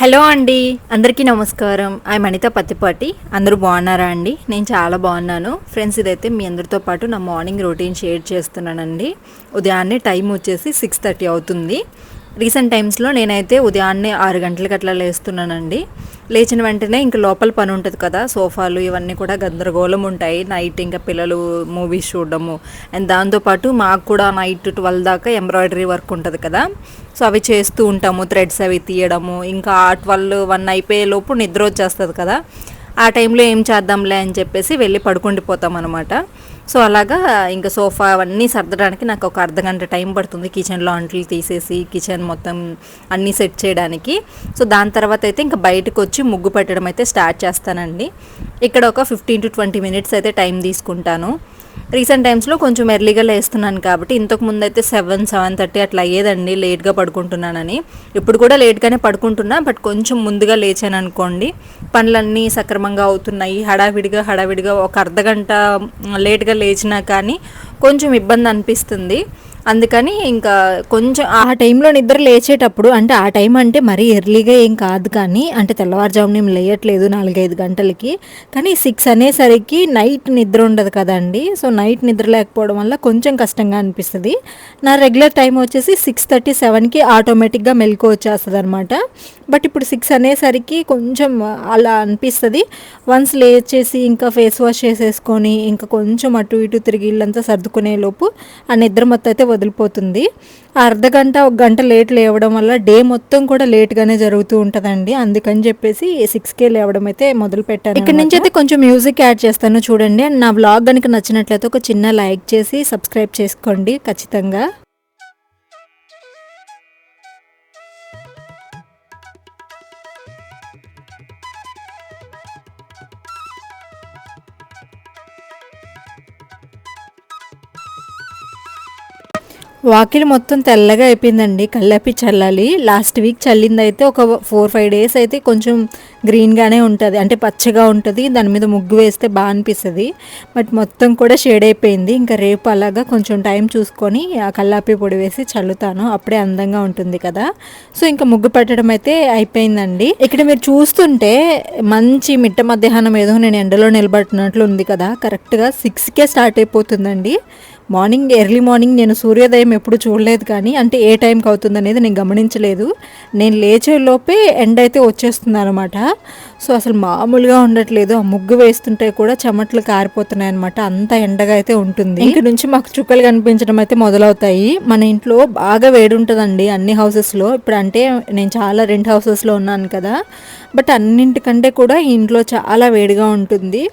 Hello అండి అందరికీ నమస్కారం. ఐ అనిత పత్తిపాటి అందరూ బాగున్నారా అండి? నేను చాలా బాగున్నాను. ఫ్రెండ్స్ ఇదైతే మీ అందరితో పాటు నా మార్నింగ్ రొటీన్ షేర్ చేస్తున్నానండి. ఉదయాన్నే టైం వచ్చేసి సిక్స్ థర్టీ అవుతుంది. రీసెంట్ టైమ్స్లో నేనైతే ఉదయాన్నే ఆరు గంటలకి అట్లా లేస్తున్నానండి. లేచిన వెంటనే ఇంకా లోపల పని ఉంటుంది కదా సోఫాలు ఇవన్నీ కూడా గందరగోళం ఉంటాయి. నైట్ ఇంకా పిల్లలు మూవీస్ చూడడము అండ్ దాంతోపాటు మాకు కూడా నైట్ ట్వెల్వ్ దాకా ఎంబ్రాయిడరీ వర్క్ ఉంటుంది కదా. సో అవి చేస్తూ ఉంటాము థ్రెడ్స్ అవి తీయడము. ఇంకా ట్వెల్వ్ వన్ అయిపోయే లోపు నిద్ర వచ్చేస్తుంది కదా. ఆ టైంలో ఏం చేద్దాంలే అని చెప్పేసి వెళ్ళి పడుకుండిపోతాం అనమాట సో అలాగా ఇంకా సోఫా అవన్నీ సర్దడానికి నాకు ఒక అర్ధ గంట టైం పడుతుంది కిచెన్లో అంట్లు తీసేసి కిచెన్ మొత్తం అన్నీ సెట్ చేయడానికి. సో దాని తర్వాత అయితే ఇంకా బయటకు వచ్చి ముగ్గు పెట్టడం అయితే స్టార్ట్ చేస్తానండి. ఇక్కడ ఒక ఫిఫ్టీన్ టు ట్వంటీ మినిట్స్ అయితే టైం తీసుకుంటాను. రీసెంట్ టైమ్స్లో కొంచెం ఎర్లీగా లేస్తున్నాను కాబట్టి ఇంతకు ముందు అయితే సెవెన్ సెవెన్ థర్టీ అట్లా అయ్యేదండి లేట్గా పడుకుంటున్నానని. ఇప్పుడు కూడా లేట్గానే పడుకుంటున్నా బట్ కొంచెం ముందుగా లేచాను అనుకోండి. పనులన్నీ సక్రమంగా అవుతున్నాయి హడావిడిగా హడావిడిగా ఒక అర్ధ గంట లేట్గా లేచినా కానీ కొంచెం ఇబ్బంది అనిపిస్తుంది. అందుకని ఇంకా కొంచెం ఆ టైంలో నిద్ర లేచేటప్పుడు అంటే ఆ టైం అంటే మరీ ఎర్లీగా ఏం కాదు కానీ అంటే తెల్లవారుజామున ఏం లేయట్లేదు నాలుగైదు గంటలకి. కానీ సిక్స్ అనేసరికి నైట్ నిద్ర ఉండదు కదండి. సో నైట్ నిద్ర లేకపోవడం వల్ల కొంచెం కష్టంగా అనిపిస్తుంది. నా రెగ్యులర్ టైం వచ్చేసి సిక్స్ థర్టీ సెవెన్కి ఆటోమేటిక్గా మెలకు వచ్చేస్తుంది అనమాట బట్ ఇప్పుడు సిక్స్ అనేసరికి కొంచెం అలా అనిపిస్తుంది. వన్స్ లేచేసి ఇంకా ఫేస్ వాష్ చేసేసుకొని ఇంకా కొంచెం అటు ఇటు తిరిగి ఇల్లంతా సర్దుకునే లోపు ఆ నిద్ర మొత్తం అయితే వదిలిపోతుంది. అర్ధ గంట ఒక గంట లేట్ లేవడం వల్ల డే మొత్తం కూడా లేట్గానే జరుగుతూ ఉంటుందండి. అందుకని చెప్పేసి సిక్స్కే లేవడం అయితే మొదలు పెట్టాను ఇక్కడ నుంచి అయితే కొంచెం మ్యూజిక్ యాడ్ చేస్తాను చూడండి. నా బ్లాగ్ కనుక నచ్చినట్లయితే ఒక చిన్న లైక్ చేసి సబ్స్క్రైబ్ చేసుకోండి ఖచ్చితంగా. వాకిలి మొత్తం తెల్లగా అయిపోయిందండి. కళ్ళపి చల్లాలి. లాస్ట్ వీక్ చల్లింది అయితే ఒక ఫోర్ ఫైవ్ డేస్ అయితే కొంచెం గ్రీన్గానే ఉంటుంది. అంటే పచ్చగా ఉంటుంది. దాని మీద ముగ్గు వేస్తే బాగా అనిపిస్తుంది. బట్ మొత్తం కూడా షేడ్ అయిపోయింది. ఇంకా రేపు అలాగా కొంచెం టైం చూసుకొని ఆ కల్లాపి పొడి వేసి చల్లుతాను. అప్పుడే అందంగా ఉంటుంది కదా. సో ఇంకా ముగ్గు పెట్టడం అయితే అయిపోయిందండి. ఇక్కడ మీరు చూస్తుంటే మంచి మిట్ట మధ్యాహ్నం ఏదో నేను ఎండలో నిలబడుతున్నట్లు ఉంది కదా. కరెక్ట్గా సిక్స్కే స్టార్ట్ అయిపోతుందండి. మార్నింగ్ ఎర్లీ మార్నింగ్ నేను సూర్యోదయం ఎప్పుడు చూడలేదు కానీ అంటే ఏ టైంకి అవుతుంది అనేది నేను గమనించలేదు. నేను లేచే లోపే ఎండ అయితే వచ్చేస్తుంది అనమాట సో అసలు మామూలుగా ఉండట్లేదు. ఆ ముగ్గు వేస్తుంటే కూడా చెమట్లు కారిపోతున్నాయి అనమాట అంత ఎండగా అయితే ఉంటుంది. ఇంక నుంచి మాకు చుక్కలు కనిపించడం అయితే మొదలవుతాయి. మన ఇంట్లో బాగా వేడి ఉంటుందండి అన్ని హౌసెస్లో. ఇప్పుడు అంటే నేను చాలా రెండు హౌసెస్లో ఉన్నాను కదా. బట్ అన్నింటికంటే కూడా ఇంట్లో చాలా వేడిగా ఉంటుంది.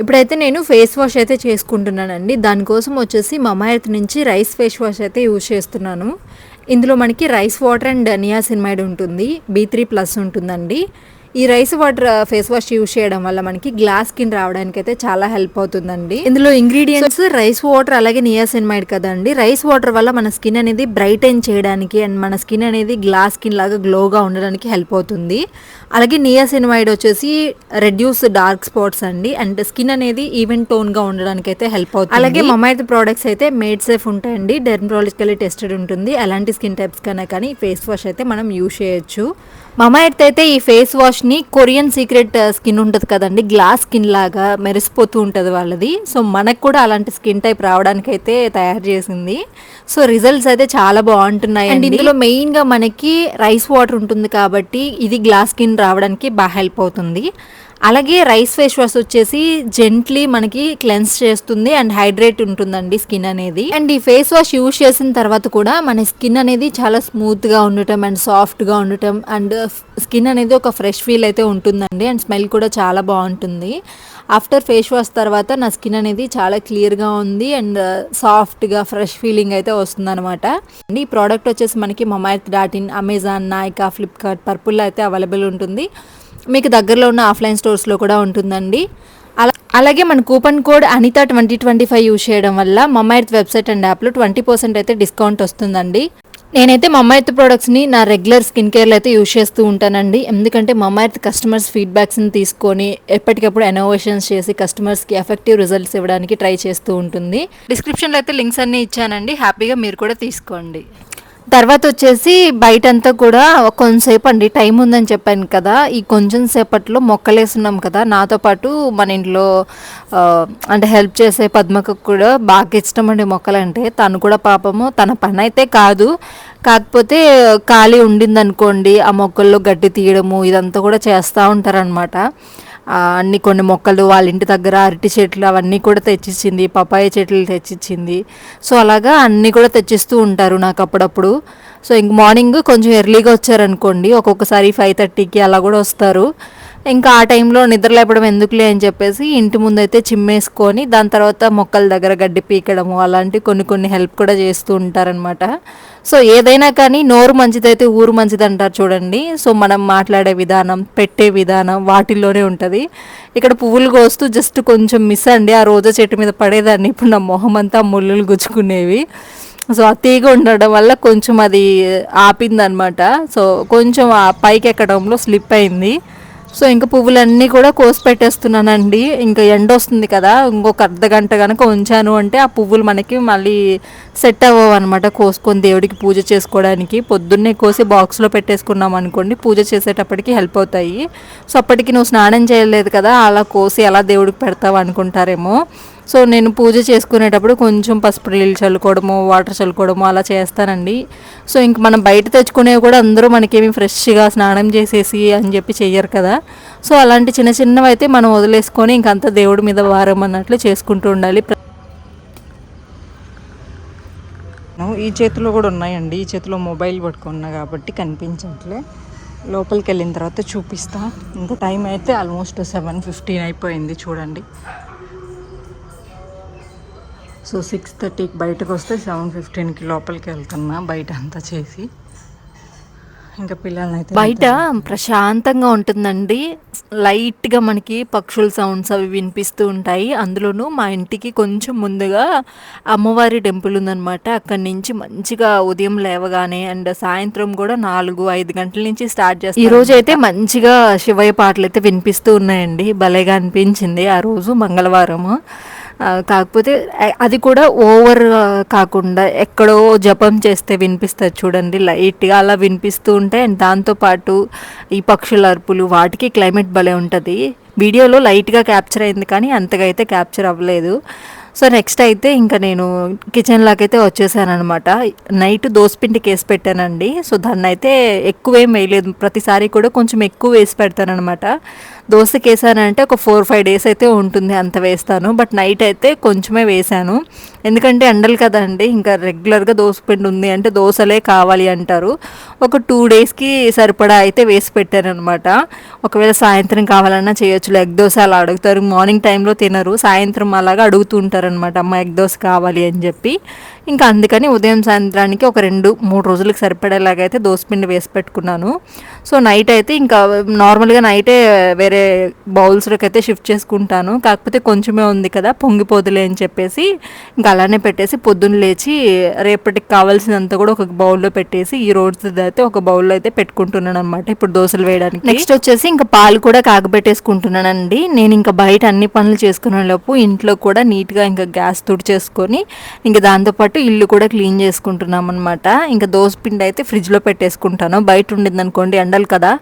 ఇప్పుడైతే నేను ఫేస్ వాష్ అయితే చేసుకుంటున్నానండి. దానికోసం వచ్చేసి మమాయత్ నుంచి రైస్ ఫేస్ వాష్ అయితే యూజ్ చేస్తున్నాను. ఇందులో మనకి రైస్ వాటర్ అండ్ నియాసిన్మైడ్ ఉంటుంది. బీ త్రీ ప్లస్ ఉంటుందండి. ఈ rice water face wash use చేయడం వల్ల మనకి గ్లాస్ స్కిన్ రావడానికి అయితే చాలా హెల్ప్ అవుతుందండి. ఇందులో ఇంగ్రీడియంట్స్ రైస్ వాటర్ అలాగే నియాసిన్మైడ్ కదండి. రైస్ వాటర్ వల్ల మన స్కిన్ అనేది బ్రైటన్ చేయడానికి అండ్ మన స్కిన్ అనేది గ్లాస్ స్కిన్ లాగా గ్లోగా ఉండడానికి హెల్ప్ అవుతుంది. అలాగే నియాసిన్మైడ్ వచ్చేసి రెడ్యూస్ డార్క్ స్పాట్స్ అండి. అండ్ స్కిన్ అనేది ఈవెన్ టోన్గా ఉండడానికి అయితే హెల్ప్ అవుతుంది. అలాగే మమైత్ ప్రోడక్ట్స్ అయితే మేడ్ సేఫ్ ఉంటాయండి. డెర్మటాలజికల్లీ టెస్టెడ్ ఉంటుంది. ఎలాంటి స్కిన్ టైప్స్ కన్నా కానీ ఫేస్ వాష్ అయితే మనం యూజ్ చేయొచ్చు. మమైత్ అయితే ఈ ఫేస్ వాష్ని కొరియన్ సీక్రెట్ స్కిన్ ఉంటుంది కదండి. గ్లాస్ స్కిన్ లాగా మెరిసిపోతూ ఉంటుంది వాళ్ళది. సో మనకు కూడా అలాంటి స్కిన్ టైప్ రావడానికి అయితే తయారు చేసింది. సో రిజల్ట్స్ అయితే చాలా బాగుంటున్నాయి అండ్ ఇందులో మెయిన్గా మనకి రైస్ వాటర్ ఉంటుంది కాబట్టి ఇది గ్లాస్ స్కిన్ రావడానికి బాగా హెల్ప్ అవుతుంది. అలాగే రైస్ ఫేస్ వాష్ వచ్చేసి జెంట్లీ మనకి క్లెన్స్ చేస్తుంది అండ్ హైడ్రేట్ ఉంటుందండి స్కిన్ అనేది. అండ్ ఈ ఫేస్ వాష్ యూజ్ చేసిన తర్వాత కూడా మన స్కిన్ అనేది చాలా స్మూత్గా ఉండటం అండ్ సాఫ్ట్గా ఉండటం అండ్ స్కిన్ అనేది ఒక ఫ్రెష్ ఫీల్ అయితే ఉంటుందండి అండ్ స్మెల్ కూడా చాలా బాగుంటుంది. ఆఫ్టర్ ఫేస్ వాష్ తర్వాత నా స్కిన్ అనేది చాలా క్లియర్గా ఉంది అండ్ సాఫ్ట్గా ఫ్రెష్ ఫీలింగ్ అయితే వస్తుందన్నమాట. అండ్ ఈ ప్రోడక్ట్ వచ్చేసి మనకి Mamaearth dot in Amazon Nykaa Flipkart Purplle అయితే అవైలబుల్ ఉంటుంది. మీకు దగ్గరలో ఉన్న ఆఫ్లైన్ స్టోర్స్లో కూడా ఉంటుందండి. అలా అలాగే మన coupon code Anitha twenty twenty five use చేయడం వల్ల మమ్మాయిత్ వెబ్సైట్ అండ్ యాప్లో ట్వంటీ పర్సెంట్ అయితే డిస్కౌంట్ వస్తుందండి. నేనైతే మమ్మాయిత్ ప్రోడక్ట్స్ని నా రెగ్యులర్ స్కిన్ కేర్లో అయితే యూజ్ చేస్తూ ఉంటానండి. ఎందుకంటే మమ్మాయిత్ కస్టమర్స్ ఫీడ్బ్యాక్స్ని తీసుకొని ఎప్పటికప్పుడు ఎనోవేషన్స్ చేసి కస్టమర్స్కి ఎఫెక్టివ్ రిజల్ట్స్ ఇవ్వడానికి ట్రై చేస్తూ ఉంటుంది. డిస్క్రిప్షన్లో అయితే లింక్స్ అన్నీ ఇచ్చానండి. హ్యాపీగా మీరు కూడా తీసుకోండి. తర్వాత వచ్చేసి బయటంతా కూడా కొంతసేపు అండి టైం ఉందని చెప్పాను కదా. ఈ కొంచెం సేపట్లో మొక్కలేస్తున్నాం కదా. నాతో పాటు మన ఇంట్లో అంటే హెల్ప్ చేసే పద్మకు కూడా బాగా ఇష్టం అండి మొక్కలంటే. తను కూడా పాపము తన పని అయితే కాదు. కాకపోతే ఖాళీ ఉండింది అనుకోండి ఆ మొక్కల్లో గడ్డి తీయడము ఇదంతా కూడా చేస్తూ ఉంటారనమాట అన్ని కొన్ని మొక్కలు వాళ్ళ ఇంటి దగ్గర అరటి చెట్లు అవన్నీ కూడా తెచ్చిచ్చింది పపాయ చెట్లు తెచ్చిచ్చింది. సో అలాగా అన్నీ కూడా తెచ్చిస్తూ ఉంటారు నాకు అప్పుడప్పుడు. సో ఇంక మార్నింగ్ కొంచెం ఎర్లీగా వచ్చారనుకోండి ఒక్కొక్కసారి ఫైవ్ థర్టీకి అలా కూడా వస్తారు. ఇంకా ఆ టైంలో నిద్ర లేపడం ఎందుకులే అని చెప్పేసి ఇంటి ముందైతే చిమ్మేసుకొని దాని తర్వాత మొక్కల దగ్గర గడ్డి పీకడము అలాంటి కొన్ని కొన్ని హెల్ప్ కూడా చేస్తూ ఉంటారనమాట సో ఏదైనా కానీ నోరు మంచిదైతే ఊరు మంచిది అంటారు చూడండి. సో మనం మాట్లాడే విధానం పెట్టే విధానం వాటిల్లోనే ఉంటుంది. ఇక్కడ పువ్వులు కోస్తూ జస్ట్ కొంచెం మిస్ అండి. ఆ రోజా చెట్టు మీద పడేదాన్ని ఇప్పుడు నా మొహం అంతా ముళ్ళులు గుచ్చుకునేవి. సో ఆ తీగ ఉండడం వల్ల కొంచెం అది ఆపిందనమాట సో కొంచెం ఆ పైకి ఎక్కడంలో స్లిప్ అయింది. సో ఇంకా పువ్వులన్నీ కూడా కోసి పెట్టేస్తున్నానండి. ఇంకా ఎండ వస్తుంది కదా ఇంకొక అర్ధ గంట కనుక ఉంచాను అంటే ఆ పువ్వులు మనకి మళ్ళీ సెట్ అవ్వవు అనమాట కోసుకొని దేవుడికి పూజ చేసుకోవడానికి. పొద్దున్నే కోసి బాక్స్లో పెట్టేసుకున్నాం అనుకోండి పూజ చేసేటప్పటికి హెల్ప్ అవుతాయి. సో అప్పటికి నువ్వు స్నానం చేయలేదు కదా అలా కోసి ఎలా దేవుడికి పెడతావు అనుకుంటారేమో. సో నేను పూజ చేసుకునేటప్పుడు కొంచెం పసుపు నీళ్ళు చల్లుకోవడము వాటర్ చల్లుకోవడము అలా చేస్తానండి. సో ఇంక మనం బయట తెచ్చుకునేవి కూడా అందరూ మనకేమి ఫ్రెష్గా స్నానం చేసేసి అని చెప్పి చెయ్యరు కదా. సో అలాంటి చిన్న చిన్నవి అయితే మనం వదిలేసుకొని ఇంకంతా దేవుడి మీద వారం అన్నట్లు చేసుకుంటూ ఉండాలి. ఈ చేతిలో కూడా ఉన్నాయండి. ఈ చేతిలో మొబైల్ పట్టుకున్నా కాబట్టి కనిపించట్లే. లోపలికి వెళ్ళిన తర్వాత చూపిస్తా. ఇంకా టైం అయితే ఆల్మోస్ట్ సెవెన్ ఫిఫ్టీన్ అయిపోయింది చూడండి. సో సిక్స్ థర్టీకి బయటకు వస్తే సెవెన్ ఫిఫ్టీన్కి లోపలికి వెళ్తున్నా బయట అంతా చేసి. ఇంకా పిల్లల్ని అయితే బయట ప్రశాంతంగా ఉంటుందండి. లైట్గా మనకి పక్షుల సౌండ్స్ అవి వినిపిస్తూ ఉంటాయి. అందులోనూ మా ఇంటికి కొంచెం ముందుగా అమ్మవారి టెంపుల్ ఉందన్నమాట. అక్కడి నుంచి మంచిగా ఉదయం లేవగానే అండ్ సాయంత్రం కూడా నాలుగు ఐదు గంటల నుంచి స్టార్ట్ చేస్తాం ఈ రోజు అయితే మంచిగా శివయ్య పాటలు అయితే వినిపిస్తూ ఉన్నాయండి. భలేగా అనిపించింది. ఆ రోజు మంగళవారము. కాకపోతే అది కూడా ఓవర్ కాకుండా ఎక్కడో జపం చేస్తే వినిపిస్తుంది చూడండి లైట్గా అలా వినిపిస్తూ ఉంటే అండ్ దాంతోపాటు ఈ పక్షుల అరుపులు వాటికి క్లైమేట్ భలే ఉంటుంది. వీడియోలో లైట్గా క్యాప్చర్ అయింది కానీ అంతగా అయితే క్యాప్చర్ అవ్వలేదు. సో నెక్స్ట్ అయితే ఇంకా నేను కిచెన్లోకి అయితే వచ్చేసాను అనమాట నైట్ దోసపిండి వేసి పెట్టానండి. సో దాన్ని అయితే ఎక్కువ ఏం వేయలేదు. ప్రతిసారి కూడా కొంచెం ఎక్కువ వేసి పెడతానమాట దోశకేసానంటే ఒక ఫోర్ ఫైవ్ డేస్ అయితే ఉంటుంది అంత వేస్తాను బట్ నైట్ అయితే కొంచెమే వేసాను. ఎందుకంటే ఎండలు కదండి ఇంకా రెగ్యులర్గా దోసపిండి ఉంది అంటే దోశలే కావాలి అంటారు. ఒక టూ డేస్కి సరిపడా అయితే వేసి పెట్టాను అనమాట ఒకవేళ సాయంత్రం కావాలన్నా చేయొచ్చు ఎగ్ దోశ అలా అడుగుతారు. మార్నింగ్ టైంలో తినరు సాయంత్రం అలాగా అడుగుతూ ఉంటారనమాట అమ్మ ఎగ్ దోశ కావాలి అని చెప్పి. ఇంకా అందుకని ఉదయం సాయంత్రానికి ఒక రెండు మూడు రోజులకు సరిపడేలాగా అయితే దోసపిండి వేసి పెట్టుకున్నాను. సో నైట్ అయితే ఇంకా నార్మల్గా నైటే వేరే బౌల్స్లోకి అయితే షిఫ్ట్ చేసుకుంటాను. కాకపోతే కొంచెమే ఉంది కదా పొంగిపోదులే అని చెప్పేసి ఇంకా అలానే పెట్టేసి పొద్దున్న లేచి రేపటికి కావాల్సినంత కూడా ఒక బౌల్లో పెట్టేసి ఈ రోజు అయితే ఒక బౌల్లో అయితే పెట్టుకుంటున్నాను అనమాట ఇప్పుడు దోశలు వేయడానికి. నెక్స్ట్ వచ్చేసి ఇంకా పాలు కూడా కాగబెట్టేసుకుంటున్నానండి. నేను ఇంకా బయట అన్ని పనులు చేసుకునే లోపు ఇంట్లో కూడా నీట్గా ఇంకా గ్యాస్ తుడిచేసుకొని ఇంకా దాంతోపాటు ఇల్లు కూడా క్లీన్ చేసుకుంటున్నాం అనమాట ఇంకా దోశ పిండి అయితే ఫ్రిడ్జ్లో పెట్టేసుకుంటాను. బయట ఉండింది అనుకోండి ఎండలు కదా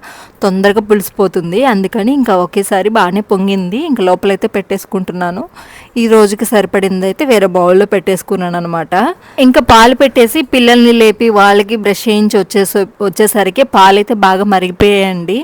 తొందరగా పులిసిపోతుంది. అందుకని ఇంకా ఒకేసారి బాగానే పొంగింది. ఇంకా లోపలైతే పెట్టేసుకుంటున్నాను. ఈ రోజుకి సరిపడింది అయితే వేరే బౌల్లో పెట్టేసుకున్నాను అనమాట ఇంకా పాలు పెట్టేసి పిల్లల్ని లేపి వాళ్ళకి బ్రష్ చేయించి వచ్చేసే వచ్చేసరికి పాలు అయితే బాగా మరిగిపోయాయండి.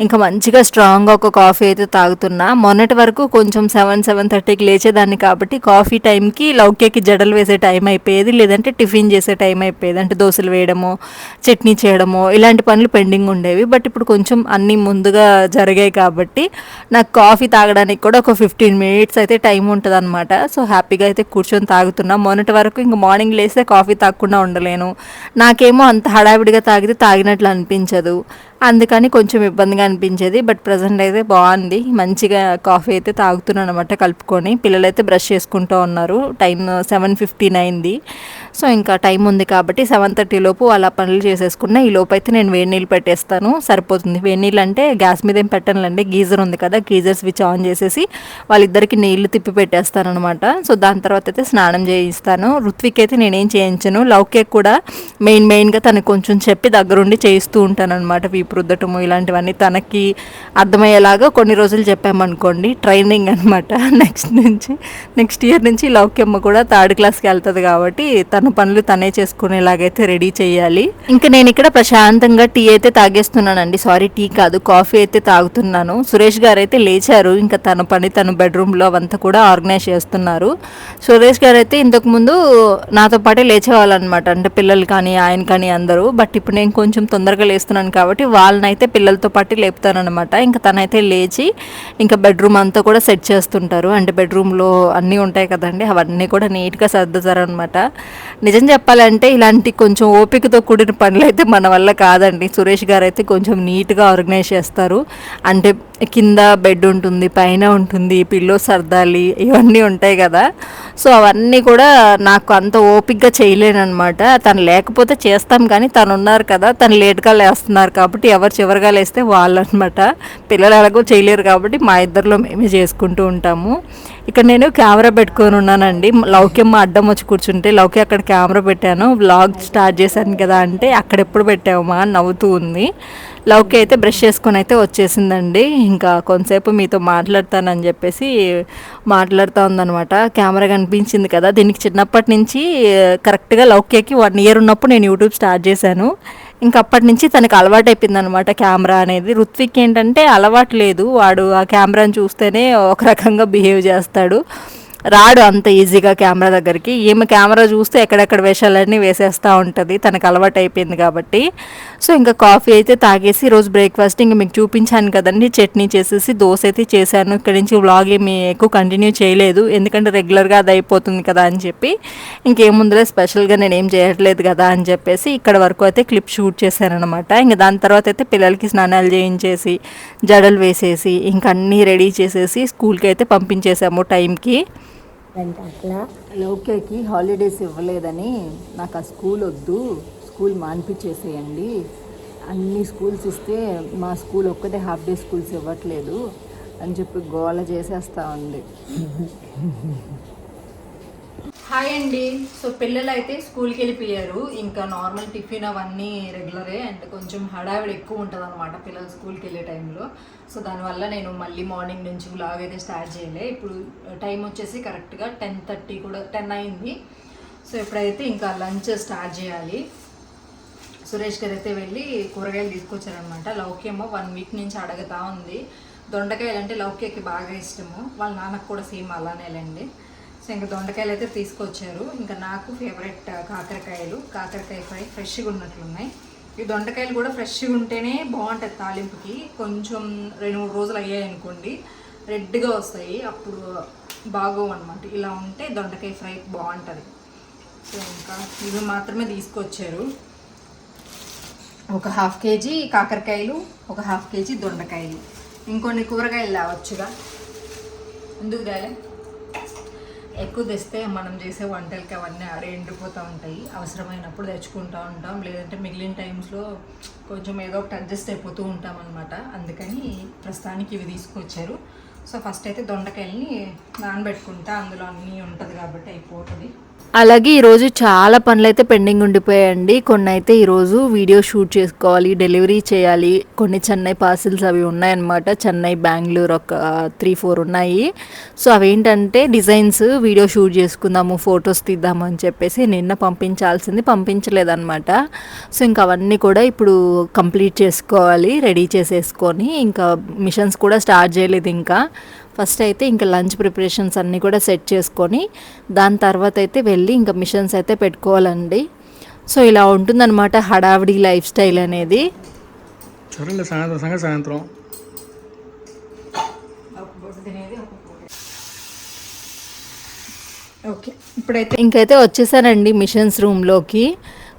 ఇంకా మంచిగా స్ట్రాంగ్గా ఒక కాఫీ అయితే తాగుతున్నా. మొన్నటి వరకు కొంచెం సెవెన్ సెవెన్ థర్టీకి లేచేదాన్ని కాబట్టి కాఫీ టైంకి లౌక్యకి జడలు వేసే టైం అయిపోయేది లేదంటే టిఫిన్ చేసే టైం అయిపోయేది. అంటే దోశలు వేయడము చట్నీ చేయడము ఇలాంటి పనులు పెండింగ్ ఉండేవి. బట్ ఇప్పుడు కొంచెం అన్నీ ముందుగా జరిగాయి కాబట్టి నాకు కాఫీ తాగడానికి కూడా ఒక ఫిఫ్టీన్ మినిట్స్ అయితే టైం ఉంటుంది అనమాట సో హ్యాపీగా అయితే కూర్చొని తాగుతున్నా. మొన్నటి వరకు ఇంకా మార్నింగ్ లేస్తే కాఫీ తాగకుండా ఉండలేను. నాకేమో అంత హడావిడిగా తాగితే తాగినట్లు అనిపించదు. అందుకని కొంచెం ఇబ్బందిగా అనిపించేది బట్ ప్రజెంట్ అయితే బాగుంది. మంచిగా కాఫీ అయితే తాగుతున్నాను అనమాట కలుపుకొని. పిల్లలైతే బ్రష్ చేసుకుంటూ ఉన్నారు. టైం సెవెన్ ఫిఫ్టీన్ అయింది. సో ఇంకా టైం ఉంది కాబట్టి సెవెన్ థర్టీ లోపు అలా పనులు చేసేసుకున్నా. ఈ లోపు అయితే నేను వేడి నీళ్ళు పెట్టేస్తాను. సరిపోతుంది. వేడి నీళ్ళు అంటే గ్యాస్ మీద ఏం పెట్టనులండి. గీజర్ ఉంది కదా గీజర్ స్విచ్ ఆన్ చేసేసి వాళ్ళిద్దరికి నీళ్ళు తిప్పి పెట్టేస్తాను అనమాట సో దాని తర్వాత అయితే స్నానం చేయిస్తాను. ఋత్విక్ అయితే నేనేం చేయించను. లౌకేక్ కూడా మెయిన్ మెయిన్గా తనకు కొంచెం చెప్పి దగ్గరుండి చేయిస్తూ ఉంటాను అనమాట వీపు రుద్దటము ఇలాంటివన్నీ తనకి అర్థమయ్యేలాగా కొన్ని రోజులు చెప్పామనుకోండి ట్రైనింగ్ అనమాట నెక్స్ట్ నుంచి నెక్స్ట్ ఇయర్ నుంచి లౌక్యమ్మ కూడా థర్డ్ క్లాస్కి వెళ్తుంది కాబట్టి తన పనులు తనే చేసుకునేలాగైతే రెడీ చేయాలి. ఇంకా నేను ఇక్కడ ప్రశాంతంగా టీ అయితే తాగేస్తున్నానండి. సారీ టీ కాదు కాఫీ అయితే తాగుతున్నాను. సురేష్ గారు అయితే లేచారు. ఇంకా తన పని తన బెడ్రూమ్లో అవంతా కూడా ఆర్గనైజ్ చేస్తున్నారు. సురేష్ గారు అయితే ఇంతకుముందు నాతో పాటే లేచేవాళ్ళనమాట అంటే పిల్లలు కానీ ఆయన కానీ అందరూ. బట్ ఇప్పుడు నేను కొంచెం తొందరగా లేస్తున్నాను కాబట్టి వాళ్ళనైతే పిల్లలతో పాటు లేపుతారనమాట ఇంకా తనైతే లేచి ఇంకా బెడ్రూమ్ అంతా కూడా సెట్ చేస్తుంటారు. అంటే బెడ్రూమ్లో అన్నీ ఉంటాయి కదండి. అవన్నీ కూడా నీట్గా సర్దుతారనమాట నిజం చెప్పాలంటే ఇలాంటి కొంచెం ఓపికతో కూడిన పనులు అయితే మన వల్ల కాదండి. సురేష్ గారు అయితే కొంచెం నీట్గా ఆర్గనైజ్ చేస్తారు. అంటే కింద బెడ్ ఉంటుంది పైన ఉంటుంది పిల్లో సర్దాలి ఇవన్నీ ఉంటాయి కదా. సో అవన్నీ కూడా నాకు అంత ఓపిక్గా చేయలేనమాట తను లేకపోతే చేస్తాం కానీ తను ఉన్నారు కదా తను లేట్గా లేస్తున్నారు కాబట్టి ఎవరు చివరిగా లేస్తే వాళ్ళు అనమాట పిల్లలు ఎలాగో చేయలేరు కాబట్టి మా ఇద్దరిలో మేమే చేసుకుంటూ ఉంటాము. ఇక్కడ నేను కెమెరా పెట్టుకొని ఉన్నానండి. లౌక్యమ్మ అడ్డం వచ్చి కూర్చుంటే లౌక్య అక్కడ కెమెరా పెట్టాను. వ్లాగ్ స్టార్ట్ చేశాను కదా అంటే అక్కడ ఎప్పుడు పెట్టామా నవ్వుతూ ఉంది. లౌక్య అయితే బ్రష్ చేసుకొని అయితే వచ్చేసిందండి. ఇంకా కొంతసేపు మీతో మాట్లాడతానని చెప్పేసి మాట్లాడుతూ ఉందనమాట కెమెరా కనిపించింది కదా దీనికి చిన్నప్పటి నుంచి కరెక్ట్గా లౌక్యకి వన్ ఇయర్ ఉన్నప్పుడు నేను యూట్యూబ్ స్టార్ట్ చేశాను. ఇంకా అప్పటి నుంచి తనకు అలవాటు అనమాట కెమెరా అనేది. ఋత్విక్ ఏంటంటే అలవాటు లేదు. వాడు ఆ కెమెరాని చూస్తేనే ఒక రకంగా బిహేవ్ చేస్తాడు. రాడు అంత ఈజీగా కెమెరా దగ్గరికి. ఈమె కెమెరా చూస్తే ఎక్కడెక్కడ వేషాలన్నీ వేసేస్తూ ఉంటుంది. తనకు అలవాటు అయిపోయింది కాబట్టి. సో ఇంకా కాఫీ అయితే తాగేసి రోజు బ్రేక్ఫాస్ట్ ఇంకా మీకు చూపించాను కదండి. చట్నీ చేసేసి దోశ అయితే చేశాను. ఇక్కడ నుంచి వ్లాగ్ ఏమి ఎక్కువ కంటిన్యూ చేయలేదు. ఎందుకంటే రెగ్యులర్గా అది అయిపోతుంది కదా అని చెప్పి. ఇంకేముందులే స్పెషల్గా నేను ఏం చేయట్లేదు కదా అని చెప్పేసి ఇక్కడ వరకు అయితే క్లిప్ షూట్ చేశాను అనమాట ఇంకా దాని తర్వాత అయితే పిల్లలకి స్నానాలు చేయించేసి జడలు వేసేసి ఇంకా అన్నీ రెడీ చేసేసి స్కూల్కి అయితే పంపించేసాము టైంకి. అంటే అట్లా. లోకేకి హాలిడేస్ ఇవ్వలేదని. నాకు ఆ స్కూల్ వద్దు. స్కూల్ మాన్పించేసేయండి. అన్ని స్కూల్స్ ఇస్తే మా స్కూల్ ఒక్కటే హాఫ్ డే స్కూల్స్ ఇవ్వట్లేదు అని చెప్పి గోల చేసేస్తా ఉంది. హాయ్ అండి. సో పిల్లలు అయితే స్కూల్కి వెళ్ళిపోయారు. ఇంకా నార్మల్ టిఫిన్ అవన్నీ రెగ్యులరే అండ్ కొంచెం హడావిడి ఎక్కువ ఉంటుంది అనమాట పిల్లలు స్కూల్కి వెళ్ళే టైంలో. సో దానివల్ల నేను మళ్ళీ మార్నింగ్ నుంచి బ్లాగ్ అయితే స్టార్ట్ చేయలే. ఇప్పుడు టైం వచ్చేసి కరెక్ట్గా టెన్ థర్టీ కూడా టెన్ అయింది. సో ఇప్పుడైతే ఇంకా లంచ్ స్టార్ట్ చేయాలి సురేష్ గారు అయితే వెళ్ళి కూరగాయలు తీసుకొచ్చారనమాట లౌక్యమ్మ వన్ వీక్ నుంచి అడగతా ఉంది. దొండకాయలు అంటే లౌక్యకి బాగా ఇష్టము. వాళ్ళ నాన్నకు కూడా సేమ్ అలానేలేండి. సో ఇంకా దొండకాయలు అయితే తీసుకొచ్చారు. ఇంకా నాకు ఫేవరెట్ కాకరకాయలు. కాకరకాయ ఫ్రై ఫ్రెష్గా ఉన్నట్లున్నాయి. ఈ దొండకాయలు కూడా ఫ్రెష్గా ఉంటేనే బాగుంటుంది తాలింపుకి. కొంచెం రెండు మూడు రోజులు అయ్యాయి అనుకోండి రెడ్గా వస్తాయి. అప్పుడు బాగోవు అనమాట ఇలా ఉంటే దొండకాయ ఫ్రై బాగుంటుంది. సో ఇంకా ఇవి మాత్రమే తీసుకొచ్చారు. ఒక హాఫ్ కేజీ కాకరకాయలు ఒక హాఫ్ కేజీ దొండకాయలు. ఇంకొన్ని కూరగాయలు రావచ్చుగా ఎందుకు తేలే? ఎక్కువ తెస్తే మనం చేసే వంటలకి అవన్నీ అరే ఎండిపోతూ ఉంటాయి. అవసరమైనప్పుడు తెచ్చుకుంటూ ఉంటాం. లేదంటే మిగిలిన టైమ్స్లో కొంచెం ఏదో ఒకటి అడ్జస్ట్ అయిపోతూ ఉంటాం అనమాట అందుకని ప్రస్తుతానికి ఇవి తీసుకొచ్చారు. సో ఫస్ట్ అయితే దొండకాయల్ని నానబెట్టుకుంటా. అందులో అన్నీ ఉంటుంది కాబట్టి అయిపోతుంది. అలాగే ఈరోజు చాలా పనులు అయితే పెండింగ్ ఉండిపోయాయండి. కొన్ని అయితే ఈరోజు వీడియో షూట్ చేసుకోవాలి డెలివరీ చేయాలి. కొన్ని చెన్నై పార్సిల్స్ అవి ఉన్నాయన్నమాట. చెన్నై బెంగళూరు ఒక త్రీ ఫోర్ ఉన్నాయి. సో అవేంటంటే డిజైన్స్ వీడియో షూట్ చేసుకుందాము ఫొటోస్ తీద్దాము అని చెప్పేసి నిన్న పంపించాల్సింది. పంపించలేదన్నమాట. సో ఇంకా అవన్నీ కూడా ఇప్పుడు కంప్లీట్ చేసుకోవాలి రెడీ చేసేసుకొని. ఇంకా మిషన్స్ కూడా స్టార్ట్ చేయలేదు ఇంకా. ఫస్ట్ అయితే ఇంకా లంచ్ ప్రిపరేషన్స్ అన్నీ కూడా సెట్ చేసుకొని దాని తర్వాత అయితే వెళ్ళి ఇంకా మిషన్స్ అయితే పెట్టుకోవాలండి. సో ఇలా ఉంటుందన్నమాట హడావిడి లైఫ్ స్టైల్ అనేది. సరేలే సాయంత్రం సంగతి సాయంత్రం. ఓకే ఇప్పుడైతే ఇంకైతే వచ్చేసానండి మిషన్స్ రూమ్లోకి.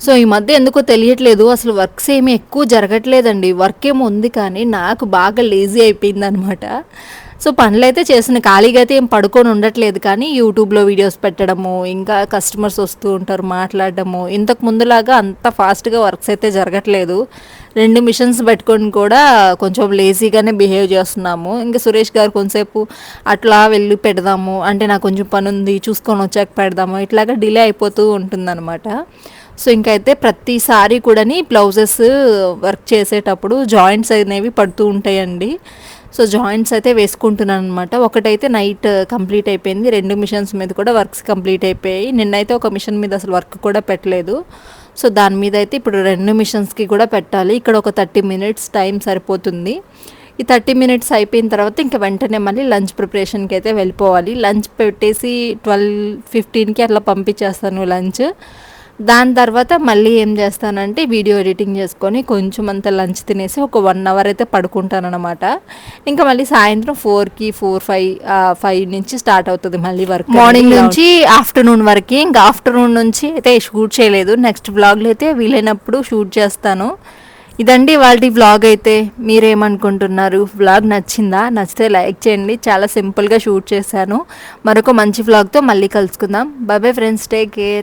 సో ఈ మధ్య ఎందుకో తెలియట్లేదు అసలు వర్క్స్ ఏమీ ఎక్కువ జరగట్లేదండి. వర్క్ ఏమో ఉంది కానీ నాకు బాగా లేజీ అయిపోయింది అనమాట సో పనులు అయితే చేసిన ఖాళీగా అయితే ఏం పడుకొని ఉండట్లేదు. కానీ యూట్యూబ్లో వీడియోస్ పెట్టడము ఇంకా కస్టమర్స్ వస్తూ ఉంటారు మాట్లాడడము ఇంతకు ముందులాగా అంత ఫాస్ట్గా వర్క్స్ అయితే జరగట్లేదు. రెండు మిషన్స్ పెట్టుకొని కూడా కొంచెం లేజీగానే బిహేవ్ చేస్తున్నాము. ఇంకా సురేష్ గారు కొంతసేపు అట్లా వెళ్ళి పెడదాము అంటే నాకు కొంచెం పని ఉంది చూసుకొని వచ్చాక పెడదాము ఇట్లాగా డిలే అయిపోతూ ఉంటుందన్నమాట. సో ఇంకైతే ప్రతిసారి కూడాని బ్లౌజెస్ వర్క్ చేసేటప్పుడు జాయింట్స్ అనేవి పడుతూ ఉంటాయండి. సో జాయింట్స్ అయితే వేసుకుంటున్నాను అనమాట ఒకటైతే నైట్ uh, కంప్లీట్ అయిపోయింది. రెండు మిషన్స్ మీద కూడా వర్క్స్ కంప్లీట్ అయిపోయాయి. నిన్నైతే ఒక మిషన్ మీద అసలు వర్క్ కూడా పెట్టలేదు. సో దాని మీద అయితే ఇప్పుడు రెండు మిషన్స్కి కూడా పెట్టాలి. ఇక్కడ ఒక థర్టీ మినిట్స్ టైం సరిపోతుంది. ఈ థర్టీ మినిట్స్ అయిపోయిన తర్వాత ఇంకా వెంటనే మళ్ళీ లంచ్ ప్రిపరేషన్కి అయితే వెళ్ళిపోవాలి. లంచ్ పెట్టేసి ట్వెల్వ్ ఫిఫ్టీన్కి అట్లా పంపించేస్తాను లంచ్. దాని తర్వాత మళ్ళీ ఏం చేస్తానంటే వీడియో ఎడిటింగ్ చేసుకొని కొంచెం అంత లంచ్ తినేసి ఒక వన్ అవర్ అయితే పడుకుంటాను అనమాట ఇంకా మళ్ళీ సాయంత్రం ఫోర్కి ఫోర్ ఫైవ్ ఫైవ్ నుంచి స్టార్ట్ అవుతుంది మళ్ళీ వర్క్ మార్నింగ్ నుంచి ఆఫ్టర్నూన్ వరకు ఇంకా ఆఫ్టర్నూన్ నుంచి అయితే షూట్ చేయలేదు. నెక్స్ట్ వ్లాగ్లో అయితే వీలైనప్పుడు షూట్ చేస్తాను. ఇదండి వాళ్ళ వ్లాగ్ అయితే. మీరేమనుకుంటున్నారు? వ్లాగ్ నచ్చిందా? నచ్చితే లైక్ చేయండి. చాలా సింపుల్గా షూట్ చేశాను. మరొక మంచి వ్లాగ్తో మళ్ళీ కలుసుకుందాం. బాబాయ్ ఫ్రెండ్స్ టేక్ కేర్